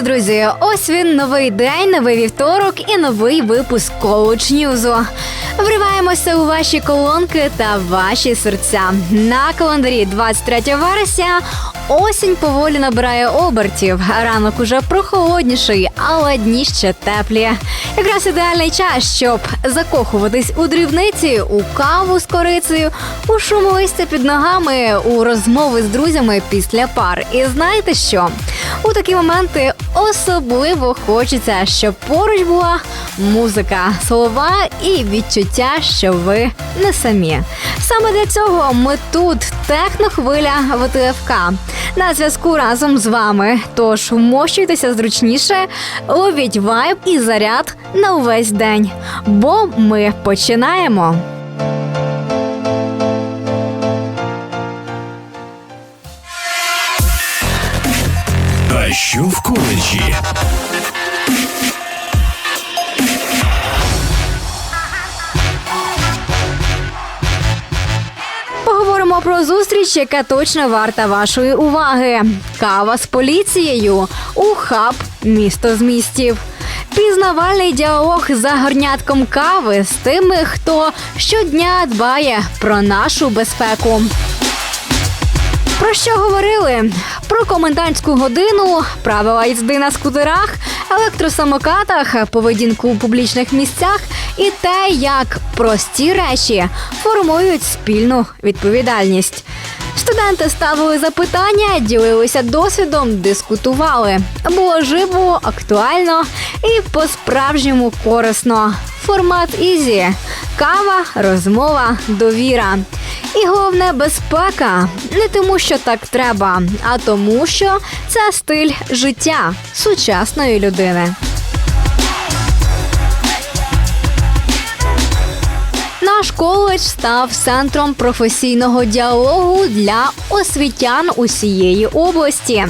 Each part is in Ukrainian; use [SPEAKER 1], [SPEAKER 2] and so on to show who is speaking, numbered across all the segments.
[SPEAKER 1] Вітаю, друзі! Ось він новий день, новий вівторок і новий випуск Коуч Ньюзу. Вриваємося у ваші колонки та ваші серця. На календарі 23 вересня осінь поволі набирає обертів. Ранок уже прохолодніший, але дні ще теплі. Якраз ідеальний час, щоб закохуватись у дрібниці, у каву з корицею, у шум листя під ногами, у розмови з друзями після пар. І знаєте що? У такі моменти особливо хочеться, щоб поруч була музика, слова і відчуття, що ви не самі. Саме для цього ми тут технохвиля ВТФК. На зв'язку разом з вами. Тож вмощуйтеся зручніше, ловіть вайб і заряд на увесь день. Бо ми починаємо.
[SPEAKER 2] А що в коледжі?
[SPEAKER 1] Про зустріч, яка точно варта вашої уваги. Кава з поліцією у хаб місто з містів. Пізнавальний діалог за горнятком кави з тими, хто щодня дбає про нашу безпеку. Про що говорили? Про комендантську годину, правила їзди на скутерах, електросамокатах, поведінку у публічних місцях і те, як прості речі формують спільну відповідальність. Студенти ставили запитання, ділилися досвідом, дискутували. Було живо, актуально і по-справжньому корисно. Формат ізі, кава, розмова, довіра. І головне безпека не тому, що так треба, а тому, що це стиль життя сучасної людини. Наш коледж став центром професійного діалогу для освітян усієї області.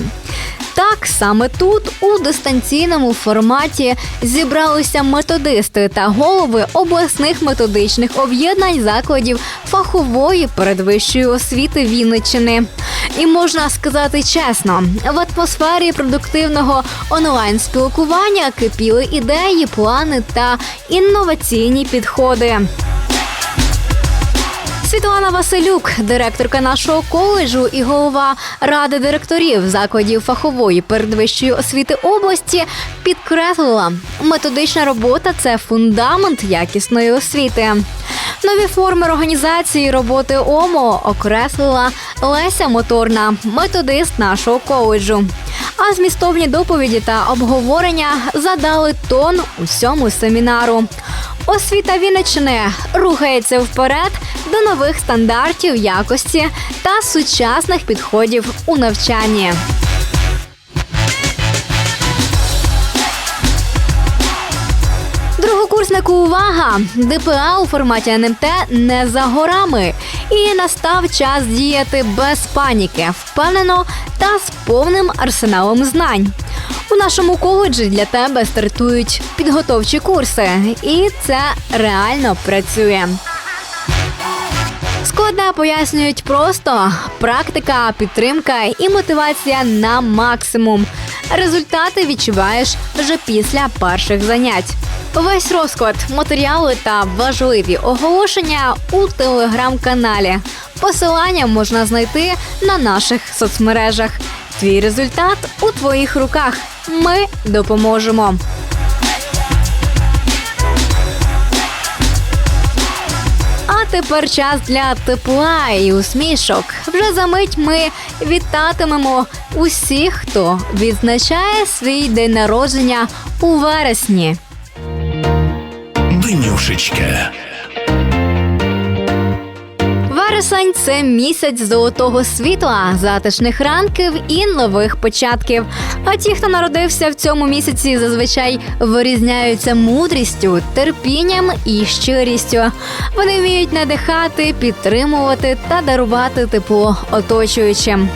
[SPEAKER 1] Так, саме тут, у дистанційному форматі, зібралися методисти та голови обласних методичних об'єднань закладів фахової передвищої освіти Вінниччини. І можна сказати чесно, в атмосфері продуктивного онлайн-спілкування кипіли ідеї, плани та інноваційні підходи. Світлана Василюк, директорка нашого коледжу і голова ради директорів закладів фахової передвищої освіти області, підкреслила, методична робота це фундамент якісної освіти. Нові форми організації роботи ОМО окреслила Леся Моторна, методист нашого коледжу. А змістовні доповіді та обговорення задали тон усьому семінару. Освіта Вінниччини рухається вперед до нових стандартів якості та сучасних підходів у навчанні. Другокурснику увага! ДПА у форматі НМТ не за горами. І настав час діяти без паніки, впевнено та з повним арсеналом знань. У нашому коледжі для тебе стартують підготовчі курси, і це реально працює. Складне пояснюють просто практика, підтримка і мотивація на максимум. Результати відчуваєш вже після перших занять. Весь розклад, матеріали та важливі оголошення у телеграм-каналі. Посилання можна знайти на наших соцмережах. Твій результат у твоїх руках. Ми допоможемо. Тепер час для тепла і усмішок. Вже за мить ми вітатимемо усіх, хто відзначає свій день народження у вересні.
[SPEAKER 2] Денюшечка.
[SPEAKER 1] Вересень це місяць золотого світла, затишних ранків і нових початків. А ті, хто народився в цьому місяці, зазвичай вирізняються мудрістю, терпінням і щирістю. Вони вміють надихати, підтримувати та дарувати тепло оточуючим.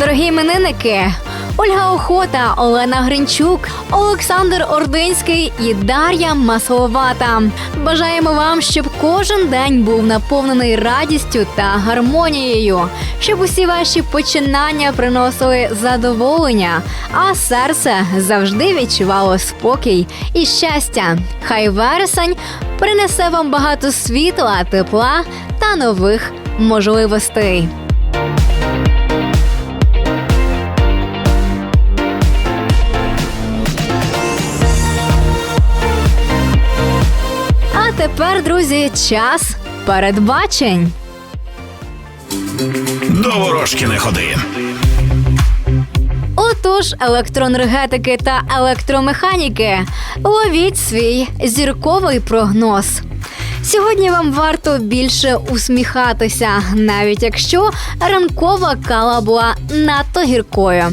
[SPEAKER 1] Дорогі іменинники! Ольга Охота, Олена Гринчук, Олександр Ординський і Дар'я Масловата. Бажаємо вам, щоб кожен день був наповнений радістю та гармонією, щоб усі ваші починання приносили задоволення, а серце завжди відчувало спокій і щастя. Хай вересень принесе вам багато світла, тепла та нових можливостей. Друзі, час передбачень.
[SPEAKER 2] До ворожки не ходи.
[SPEAKER 1] Отож, електроенергетики та електромеханіки, ловіть свій зірковий прогноз. Сьогодні вам варто більше усміхатися, навіть якщо ранкова кала була надто гіркою.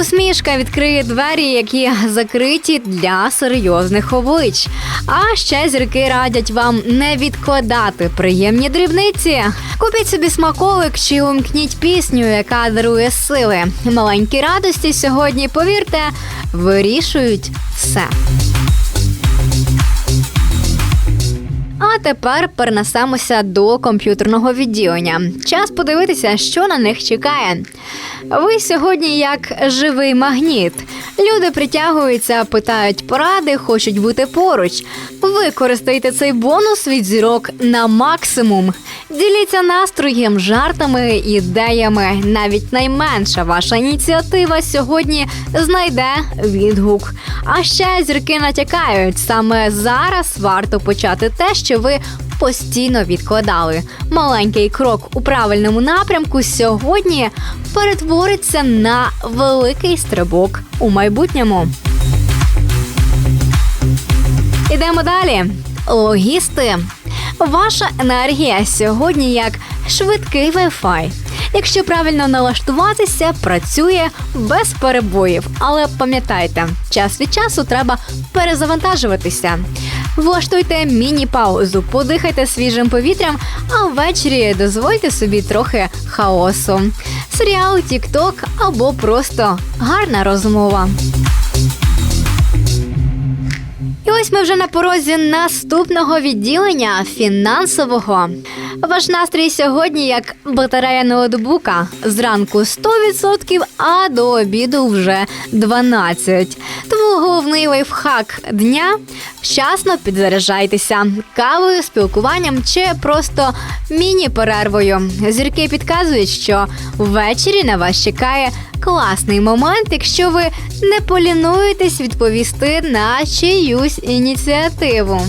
[SPEAKER 1] Усмішка відкриє двері, які закриті для серйозних облич. А ще зірки радять вам не відкладати приємні дрібниці. Купіть собі смаколик чи умкніть пісню, яка дарує сили. Маленькі радості сьогодні, повірте, вирішують все. Тепер перенесемося до комп'ютерного відділення. Час подивитися, що на них чекає. Ви сьогодні як живий магніт. Люди притягуються, питають поради, хочуть бути поруч. Використайте цей бонус від зірок на максимум. Діліться настроєм, жартами, ідеями. Навіть найменша ваша ініціатива сьогодні знайде відгук. А ще зірки натякають саме зараз варто почати те, що ви постійно відкладали. Маленький крок у правильному напрямку сьогодні перетвориться на великий стрибок у майбутньому. Ідемо далі. Логісти. Ваша енергія сьогодні як швидкий Wi-Fi. Якщо правильно налаштуватися, працює без перебоїв. Але пам'ятайте, час від часу треба перезавантажуватися. Влаштуйте міні-паузу, подихайте свіжим повітрям, а ввечері дозвольте собі трохи хаосу. Серіал, тік-ток або просто гарна розмова. І ось ми вже на порозі наступного відділення фінансового. Ваш настрій сьогодні як батарея ноутбука. Зранку 100%, а до обіду вже 12%. Тому головний лайфхак дня вчасно підзаряджайтеся кавою, спілкуванням чи просто міні-перервою. Зірки підказують, що ввечері на вас чекає класний момент, якщо ви не полінуєтесь відповісти на чиюсь ініціативу.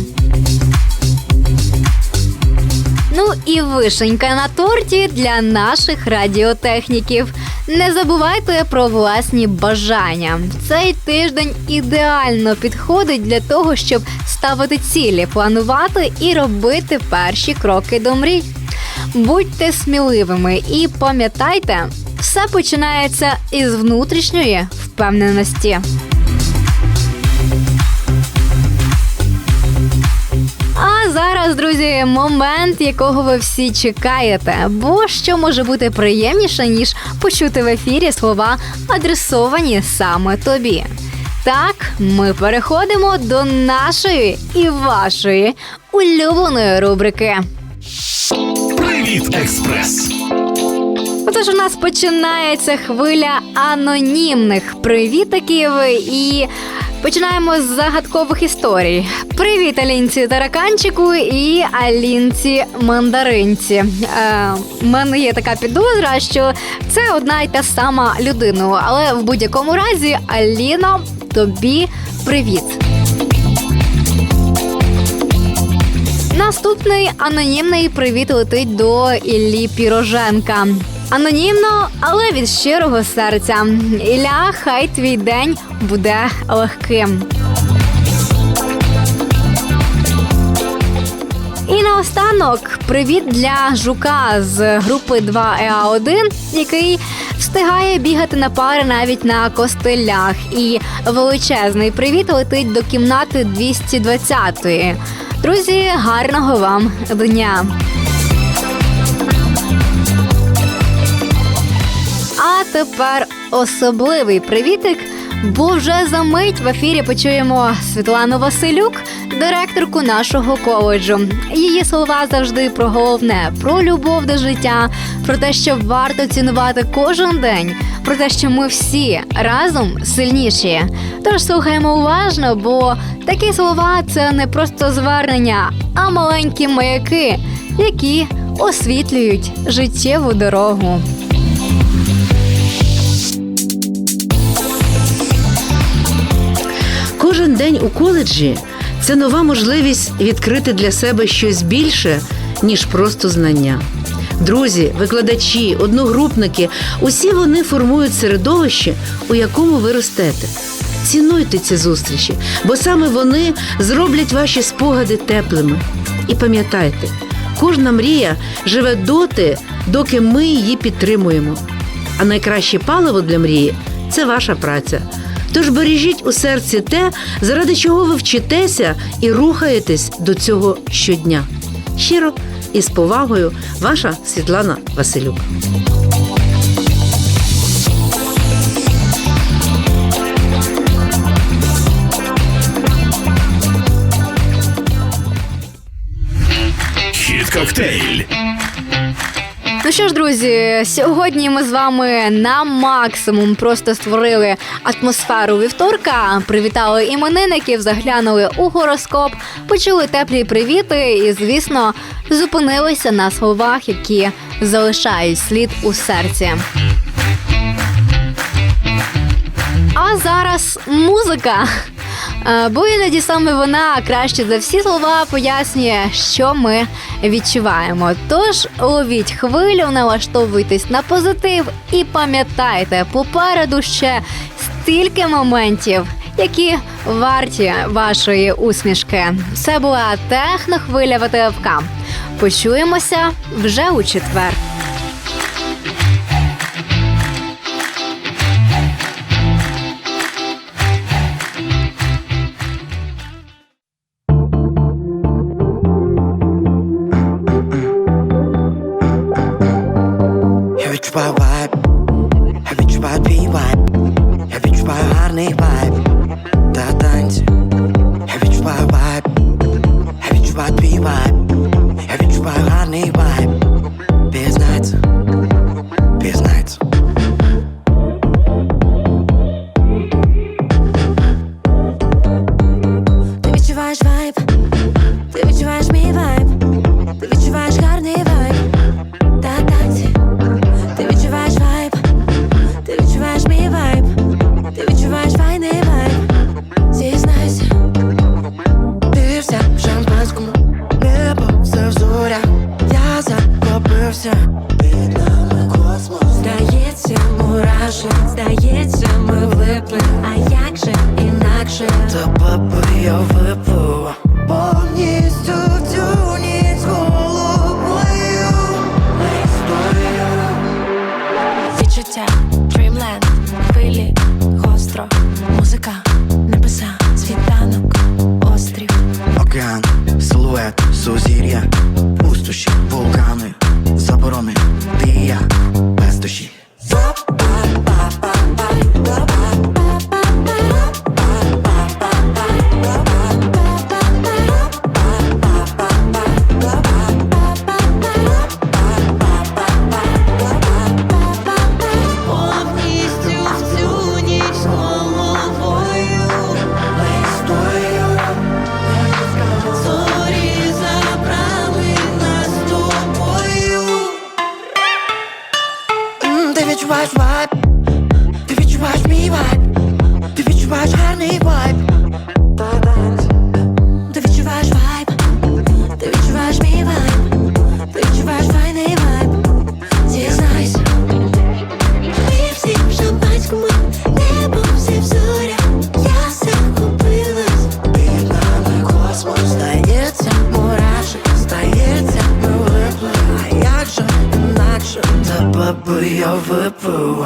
[SPEAKER 1] Ну і вишенька на торті для наших радіотехніків. Не забувайте про власні бажання. Цей тиждень ідеально підходить для того, щоб ставити цілі, планувати і робити перші кроки до мрій. Будьте сміливими і пам'ятайте, все починається із внутрішньої впевненості. Зараз, друзі, момент, якого ви всі чекаєте. Бо що може бути приємніше, ніж почути в ефірі слова, адресовані саме тобі. Так, ми переходимо до нашої і вашої улюбленої рубрики.
[SPEAKER 2] Привіт, експрес.
[SPEAKER 1] Отож, у нас починається хвиля анонімних привітиків і. Починаємо з загадкових історій. Привіт, Алінці Тараканчику і Алінці Мандаринці. Е, У мене є така підозра, що це одна й та сама людина. Але в будь-якому разі, Аліно, тобі привіт. Наступний анонімний привіт летить до Іллі Піроженка. Анонімно, але від щирого серця. Ілля, хай твій день буде легким. І наостанок привіт для жука з групи 2 еа 1 який встигає бігати на пари навіть на костелях. І величезний привіт летить до кімнати 220-ї. Друзі, гарного вам дня! А тепер особливий привітик, бо вже за мить в ефірі почуємо Світлану Василюк, директорку нашого коледжу. Її слова завжди про головне, про любов до життя, про те, що варто цінувати кожен день, про те, що ми всі разом сильніші. Тож слухаємо уважно, бо такі слова це не просто звернення, а маленькі маяки, які освітлюють життєву дорогу.
[SPEAKER 3] Кожен день у коледжі це нова можливість відкрити для себе щось більше, ніж просто знання. Друзі, викладачі, одногрупники усі вони формують середовище, у якому ви ростете. Цінуйте ці зустрічі, бо саме вони зроблять ваші спогади теплими. І пам'ятайте, кожна мрія живе доти, доки ми її підтримуємо. А найкраще паливо для мрії це ваша праця. Тож бережіть у серці те, заради чого ви вчитеся і рухаєтесь до цього щодня. Щиро і з повагою, ваша Світлана Василюк.
[SPEAKER 2] Коктейль.
[SPEAKER 1] Ну що ж, друзі, сьогодні ми з вами на максимум просто створили атмосферу вівторка, привітали іменинників, заглянули у гороскоп, почули теплі привіти і, звісно, зупинилися на словах, які залишають слід у серці. А зараз музика. Бо іноді саме вона краще за всі слова пояснює, що ми відчуваємо. Тож ловіть хвилю, налаштовуйтесь на позитив і пам'ятайте, попереду ще стільки моментів, які варті вашої усмішки. Це була технохвиля ВТФК. Почуємося вже у четвер.
[SPEAKER 4] Захопився. Під нами космос.
[SPEAKER 5] здається, мураші, здається, ми влипли, а як же інакше?
[SPEAKER 4] Та баби я випив відчуваєш вайб, ти
[SPEAKER 6] відчуваєш мій вайб, ти відчуваєш
[SPEAKER 7] Top up
[SPEAKER 6] with
[SPEAKER 5] your verbal.